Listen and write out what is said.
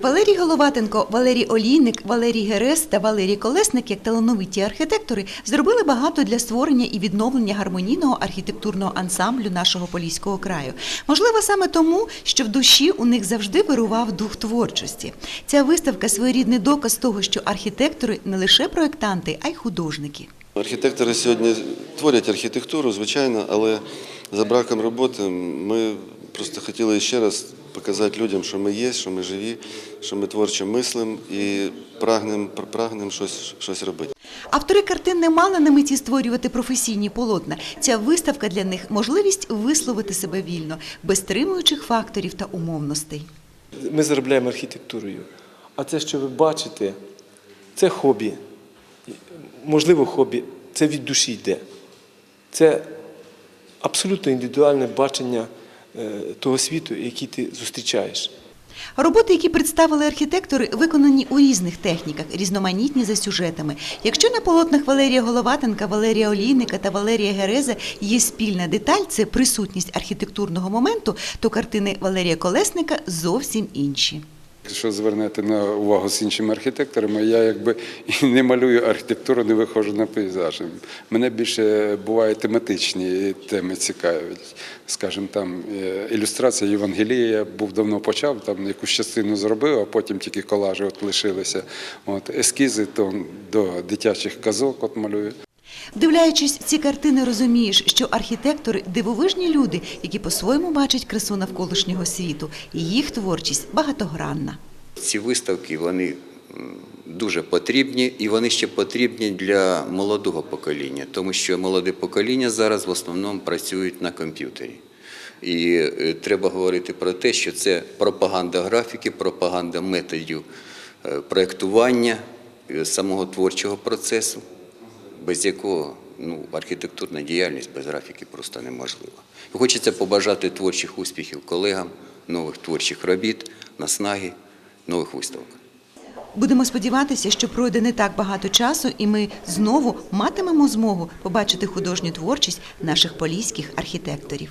Валерій Головатенко, Валерій Олійник, Валерій Герес та Валерій Колесник, як талановиті архітектори, зробили багато для створення і відновлення гармонійного архітектурного ансамблю нашого поліського краю. Можливо, саме тому, що в душі у них завжди вирував дух творчості. Ця виставка своєрідний доказ того, що архітектори не лише проєктанти, а й художники. Архітектори сьогодні творять архітектуру, звичайно, але за браком роботи ми просто хотіли ще раз показати людям, що ми є, що ми живі, що ми творчо мислимо і прагнемо прагнем щось, щось робити. Автори картин не мали на меті створювати професійні полотна. Ця виставка для них можливість висловити себе вільно, без стримуючих факторів та умовностей. Ми заробляємо архітектурою. А це, що ви бачите, це хобі. Можливо, хобі, це від душі йде. Це абсолютно індивідуальне бачення того світу, який ти зустрічаєш. Роботи, які представили архітектори, виконані у різних техніках, різноманітні за сюжетами. Якщо на полотнах Валерія Головатенка, Валерія Олійника та Валерія Гереза є спільна деталь це присутність архітектурного моменту, то картини Валерія Колесника зовсім інші. Якщо звернете на увагу з іншими архітекторами, я якби і не малюю архітектуру, не виходжу на пейзажі. Мене більше буває тематичні теми цікавлять. Скажімо, там е, ілюстрація Євангелія я був давно почав, там якусь частину зробив, а потім тільки колажі от лишилися. От ескізи то до дитячих казок от малюю. Вдивляючись в ці картини, розумієш, що архітектори дивовижні люди, які по-своєму бачать красу навколишнього світу, і їх творчість багатогранна. Ці виставки вони дуже потрібні, і вони ще потрібні для молодого покоління, тому що молоде покоління зараз в основному працюють на комп'ютері. І е, треба говорити про те, що це пропаганда графіки, пропаганда методів е, проєктування е, самого творчого процесу, без якого ну, архітектурна діяльність без графіки просто неможлива. Хочеться побажати творчих успіхів колегам, нових творчих робіт, наснаги, нових виставок. Будемо сподіватися, що пройде не так багато часу, і ми знову матимемо змогу побачити художню творчість наших поліських архітекторів.